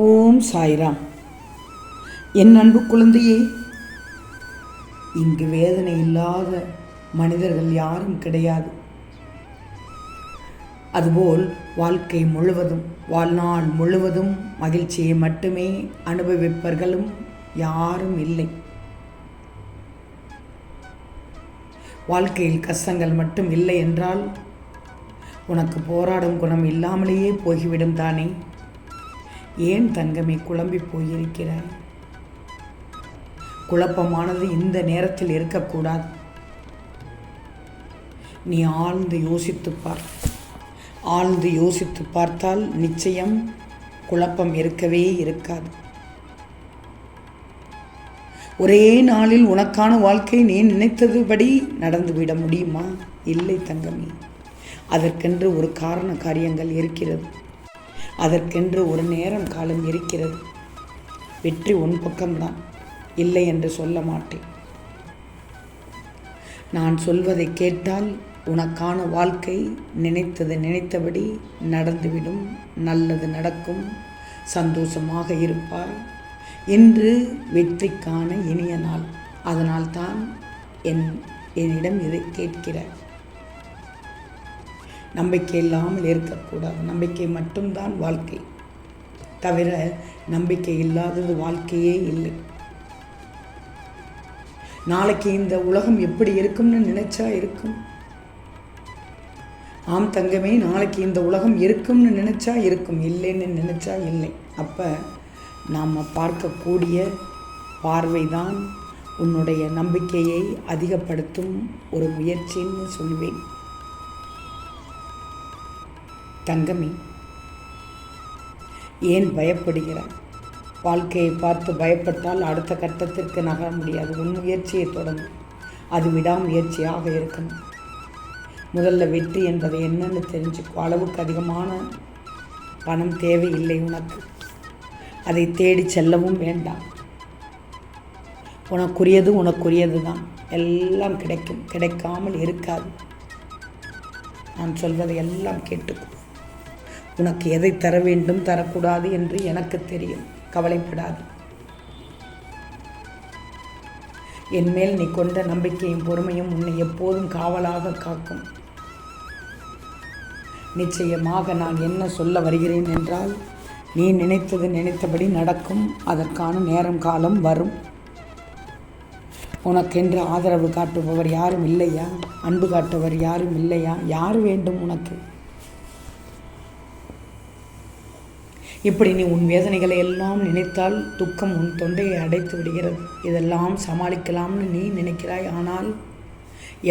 ஓம் சாய்ராம். என் அன்பு குழந்தையே இங்கு வேதனை இல்லாத மனிதர்கள் யாரும் கிடையாது. அதுபோல் வாழ்க்கை முழுவதும் வாழ்நாள் முழுவதும் மகிழ்ச்சியை மட்டுமே அனுபவிப்பவர்களும் யாரும் இல்லை. வாழ்க்கையில் கஷ்டங்கள் மட்டும் இல்லை என்றால் உனக்கு போராடும் குணம் இல்லாமலேயே போய்விடும் தானே? ஏன் தங்கமே குழம்பி போயிருக்கிறாய்? குழப்பமானது இந்த நேரத்தில் இருக்கக்கூடாது. நீ ஆழ்ந்து யோசித்துப் பார். ஆழ்ந்து யோசித்து பார்த்தால் நிச்சயம் குழப்பம் இருக்கவே இருக்காது. ஒரே நாளில் உனக்கான வாழ்க்கை நீ நினைத்ததுபடி நடந்துவிட முடியுமா? இல்லை தங்கமே. அதற்கென்று ஒரு காரண காரியங்கள் இருக்கிறது. அதற்கென்று ஒரு நேரம் காலம் இருக்கிறது. வெற்றி உன் பக்கம்தான். இல்லை என்று சொல்ல மாட்டேன். நான் சொல்வதை கேட்டால் உனக்கான வாழ்க்கை நினைத்தது நினைத்தபடி நடந்துவிடும். நல்லது நடக்கும். சந்தோஷமாக இருப்பாய். இன்று வெற்றிக்கான இனிய நாள். அதனால்தான் என் என்னிடம் இதை கேட்கிறார் நம்பிக்கை இல்லாமல் இருக்கக்கூடாது. நம்பிக்கை மட்டும்தான் வாழ்க்கை. தவிர நம்பிக்கை இல்லாதது வாழ்க்கையே இல்லை. நாளைக்கு இந்த உலகம் எப்படி இருக்கும்னு நினைச்சா இருக்கும். ஆம் தங்கமே நாளைக்கு இந்த உலகம் இருக்கும்னு நினைச்சா இருக்கும். இல்லைன்னு நினைச்சா இல்லை. அப்போ நாம் பார்க்கக்கூடிய பார்வைதான் உன்னுடைய நம்பிக்கையை அதிகப்படுத்தும் ஒரு முயற்சின்னு சொல்வேன். தங்கமி. ஏன் பயப்படுகிறாய்? வாழ்க்கையை பார்த்து பயப்பட்டால் அடுத்த கட்டத்திற்கு நகர முடியாது. உன் முயற்சியை தொடங்கும் அது விடாமுயற்சியாக இருக்கணும். முதல்ல வெற்றி என்பது என்னென்னு தெரிஞ்சுக்கோ. அளவுக்கு அதிகமான பணம் தேவையில்லை உனக்கு. அதை தேடி செல்லவும் வேண்டாம். உனக்குரியது உனக்குரியது தான். எல்லாம் கிடைக்கும். கிடைக்காமல் இருக்காது. நான் சொல்வதை எல்லாம் கேட்டுக்கோ. உனக்கு எதை தர வேண்டும் தரக்கூடாது என்று எனக்கு தெரியும். கவலைப்படாது. என் மேல் நீ கொண்ட நம்பிக்கையும் பொறுமையும் உன்னை எப்போதும் காவலாக காக்கும். நிச்சயமாக நான் என்ன சொல்ல வருகிறேன் என்றால் நீ நினைத்தது நினைத்தபடி நடக்கும். அதற்கான நேரம் காலம் வரும். உனக்கென்று ஆதரவு காட்டுபவர் யாரும் இல்லையா? அன்பு காட்டுபவர் யாரும் இல்லையா? யார் வேண்டும் உனக்கு? இப்படி நீ உன் வேதனைகளை எல்லாம் நினைத்தால் துக்கம் உன் தொண்டையை அடைத்து விடுகிறது. இதெல்லாம் சமாளிக்கலாம்னு நீ நினைக்கிறாய். ஆனால்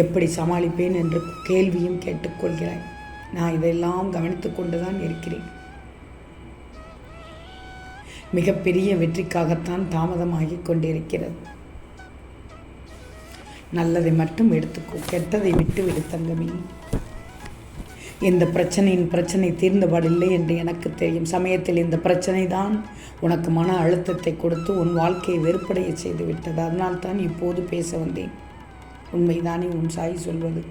எப்படி சமாளிப்பேன் என்று கேள்வியும் கேட்டுக்கொள்கிறாய். நான் இதெல்லாம் கவனித்து கொண்டு தான் இருக்கிறேன். மிகப்பெரிய வெற்றிக்காகத்தான் தாமதமாகி கொண்டிருக்கிறது. நல்லதை மட்டும் எடுத்துக்கோ. கெட்டதை விட்டு விடு தங்கமே. இந்த பிரச்சனையின் பிரச்சனை தீர்ந்தபாடில்லை என்று எனக்கு தெரியும். சமயத்தில் இந்த பிரச்சனை தான் உனக்கு மன அழுத்தத்தை கொடுத்து உன் வாழ்க்கையை வெறுப்படைய செய்து விட்டது அதனால் தான் இப்போது பேச வந்தேன். உண்மைதானே? உன் சாய் சொல்வது.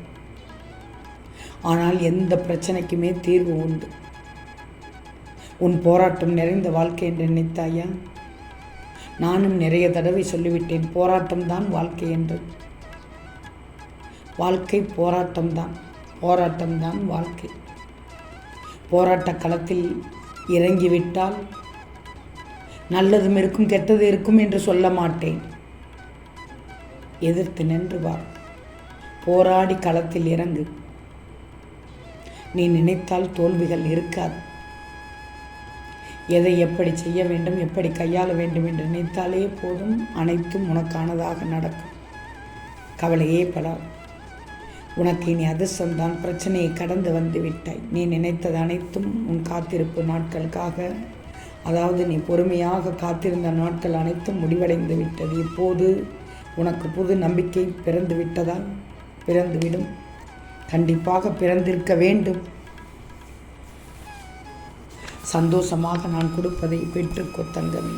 ஆனால் எந்த பிரச்சனைக்குமே தீர்வு உண்டு. உன் போராட்டம் நிறைந்த வாழ்க்கை என்று நினைத்தாயா? நானும் நிறைய தடவை சொல்லிவிட்டேன். போராட்டம்தான் வாழ்க்கை என்று. வாழ்க்கை போராட்டம்தான். போராட்டம்தான் வாழ்க்கை. போராட்ட களத்தில் இறங்கிவிட்டால் நல்லதும் இருக்கும் கெட்டது இருக்கும் என்று சொல்ல மாட்டேன். எதிர்த்து நின்று வா. போராடி களத்தில் இறங்கு. நீ நினைத்தால் தோல்விகள் இருக்காது. எதை எப்படி செய்ய வேண்டும் எப்படி கையாள வேண்டும் என்று நினைத்தாலே போதும் அனைத்தும் உனக்கானதாக நடக்கும். கவலையே படாது. உனக்கு இனி அதிர்ஷ்டம்தான். பிரச்சனையை கடந்து வந்து விட்டாய் நீ நினைத்தது அனைத்தும் உன் காத்திருப்பு நாட்களுக்காக. அதாவது நீ பொறுமையாக காத்திருந்த நாட்கள் அனைத்தும் முடிவடைந்து விட்டது. இப்போது உனக்கு புது நம்பிக்கை பிறந்து விட்டதா? பிறந்துவிடும். கண்டிப்பாக பிறந்திருக்க வேண்டும். சந்தோஷமாக நான் கொடுப்பதை பெற்றுக்கோ தங்கமே.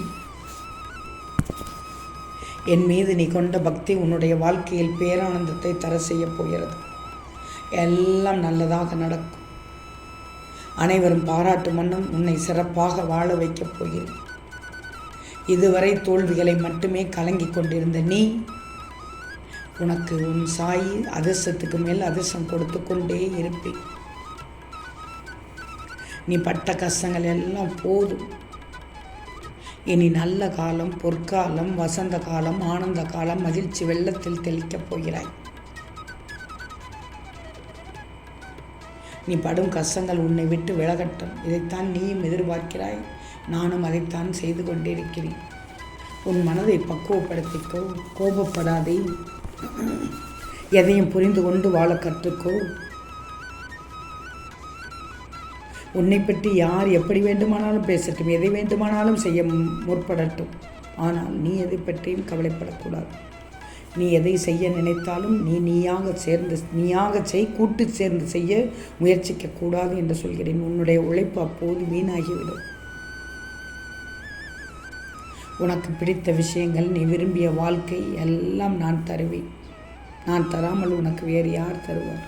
என் மீது நீ கொண்ட பக்தி உன்னுடைய வாழ்க்கையில் பேரானந்தத்தை தர செய்யப் போகிறது. எல்லாம் நல்லதாக நடக்கும். அனைவரும் பாராட்டு மண்ணும் உன்னை சிறப்பாக வாழ வைக்கப் போகிறேன். இதுவரை தோல்விகளை மட்டுமே கலங்கி கொண்டிருந்த நீ உனக்கு உன் சாய் அதிர்ஷ்டத்துக்கு மேல் அதிர்ஷ்டம் கொடுத்து கொண்டே இருப்பேன். நீ பட்ட கஷ்டங்கள் எல்லாம் போதும். இனி நல்ல காலம் பொற்காலம் வசந்த காலம் ஆனந்த காலம் மகிழ்ச்சி வெள்ளத்தில் தெளிக்கப் போகிறாய். நீ படும் கஷ்டங்கள் உன்னை விட்டு விலகட்டும். இதைத்தான் நீயும் எதிர்பார்க்கிறாய். நானும் அதைத்தான் செய்து கொண்டிருக்கிறேன். உன் மனதை பக்குவப்படுத்திக்கோ. கோபப்படாதே. எதையும் புரிந்து கொண்டு வாழ கற்றுக்கோ. உன்னை பற்றி யார் எப்படி வேண்டுமானாலும் பேசட்டும். எதை வேண்டுமானாலும் செய்ய முற்படட்டும். ஆனால் நீ எதை பற்றியும் கவலைப்படக்கூடாது. நீ எதை செய்ய நினைத்தாலும் நீ நீயாக சேர்ந்து நீயாக செய் கூட்டு சேர்ந்து செய்ய முயற்சிக்க கூடாது என்று சொல்கிறேன். உன்னுடைய உழைப்பு அப்போது வீணாகிவிடும். உனக்கு பிடித்த விஷயங்கள் நீ விரும்பிய வாழ்க்கை எல்லாம் நான் தருவேன். நான் தராமல் உனக்கு வேறு யார் தருவார்?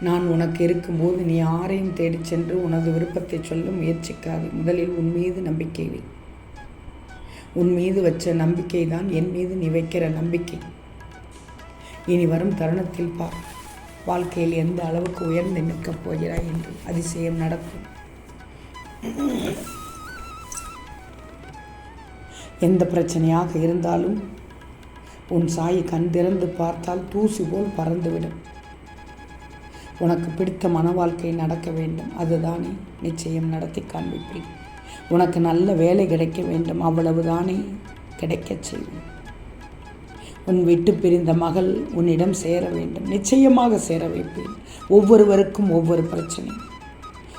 நான் உனக்கு இருக்கும்போது நீ யாரையும் தேடிச் சென்று உனது விருப்பத்தை சொல்ல முயற்சிக்காது. முதலில் உன் மீது நம்பிக்கை வை. உன் மீது வச்ச நம்பிக்கை தான் என் மீது நீ வைக்கிற நம்பிக்கை. இனி வரும் தருணத்தில் பார் வாழ்க்கையில் எந்த அளவுக்கு உயர்ந்து நிற்கப் போகிறாய் என்று அதிசயம் நடக்கும். எந்த பிரச்சனையாக இருந்தாலும் உன் சாயை கண் திறந்து பார்த்தால் தூசி போல் பறந்துவிடும். உனக்கு பிடித்த மன வாழ்க்கை நடக்க வேண்டும். அதுதானே நிச்சயம் நடத்தி காண்பிப்பேன். உனக்கு நல்ல வேலை கிடைக்க வேண்டும். அவ்வளவுதானே கிடைக்கச் செய்வேன். உன் விட்டு பிரிந்த மகள் உன்னிடம் சேர வேண்டும். நிச்சயமாக சேர வைப்பேன். ஒவ்வொருவருக்கும் ஒவ்வொரு பிரச்சனை.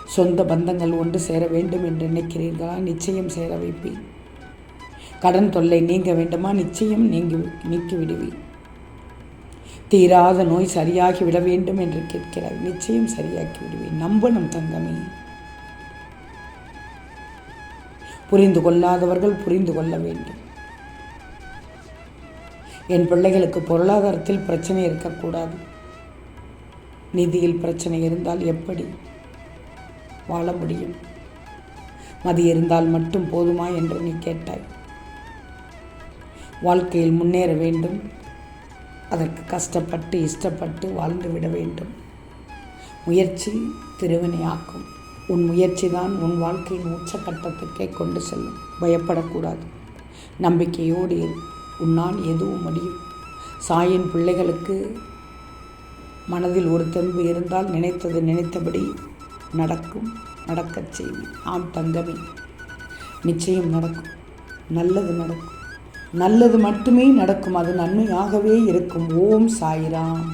சொந்த பந்தங்கள் ஒன்று சேர வேண்டும் என்று நினைக்கிறீர்களா? நிச்சயம் சேர வைப்பேன். கடன் தொல்லை நீங்க வேண்டுமா? நிச்சயம் நீங்கி நீக்கி விடுவேன். தீராத நோய் சரியாகி விட வேண்டும் என்று கேட்கிறார் நிச்சயம் சரியாக்கி விடுவேன். நம்பணும் தங்கமே. புரிந்து கொள்ளாதவர்கள் புரிந்து கொள்ள வேண்டும். என் பிள்ளைகளுக்கு பொருளாதாரத்தில் பிரச்சனை இருக்கக்கூடாது. நிதியில் பிரச்சனை இருந்தால் எப்படி வாழ முடியும்? மதி இருந்தால் மட்டும் போதுமா என்று நீ கேட்டாய். வாழ்க்கையில் முன்னேற வேண்டும். அதற்கு கஷ்டப்பட்டு இஷ்டப்பட்டு வாழ்ந்து விட வேண்டும். முயற்சி திருவினையாக்கும். உன் முயற்சி தான் உன் வாழ்க்கையின் உச்சக்கட்டத்திற்கே கொண்டு செல்லும். பயப்படக்கூடாது. நம்பிக்கையோடு இரு. உன்னால் எதுவும் முடியும். சாயின் பிள்ளைகளுக்கு மனதில் ஒரு தெம்பு இருந்தால் நினைத்தது நினைத்தபடி நடக்கும் நடக்கச் செய்வேன் ஆம் தங்கமே. நிச்சயம் நடக்கும். நல்லது நடக்கும். நல்லது மட்டுமே நடக்கும். அது நன்மையாகவே இருக்கும். ஓம் சாயிராம்.